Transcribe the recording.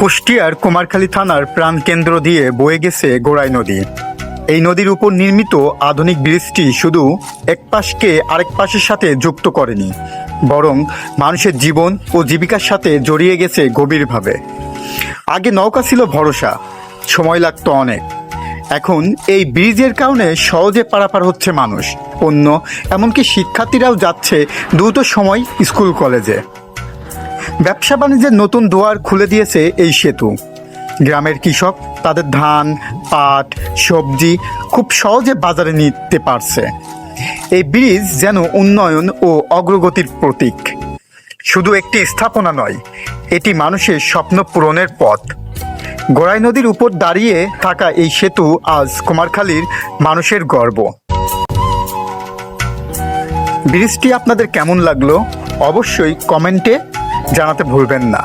কুষ্টিয়ার কুমারখালী থানার প্রাণকেন্দ্র দিয়ে বয়ে গেছে গোড়াই নদী। এই নদীর উপর নির্মিত আধুনিক ব্রিজটি শুধু এক পাশকে আরেক পাশের সাথে যুক্ত করেনি, বরং মানুষের জীবন ও জীবিকার সাথে জড়িয়ে গেছে গভীরভাবে। আগে নৌকা ছিল ভরসা, সময় লাগতো অনেক। এখন এই ব্রিজের কারণে সহজে পারাপার হচ্ছে মানুষ। অন্য, এমনকি শিক্ষার্থীরাও যাচ্ছে দ্রুত সময় স্কুল কলেজে। ব্যবসা বাণিজ্যের নতুন দুয়ার খুলে দিয়েছে এই সেতু। গ্রামের কৃষক তাদের ধান, পাট, সবজি খুব সহজে বাজারে নিতে পারছে। এই ব্রিজ যেন উন্নয়ন ও অগ্রগতির প্রতীক। শুধু একটি স্থাপনা নয়, এটি মানুষের স্বপ্ন পূরণের পথ। গোড়াই নদীর উপর দাঁড়িয়ে থাকা এই সেতু আজ কুমারখালীর মানুষের গর্ব। ব্রিজটি আপনাদের কেমন লাগল? অবশ্যই কমেন্টে জানাতে ভুলবেন না।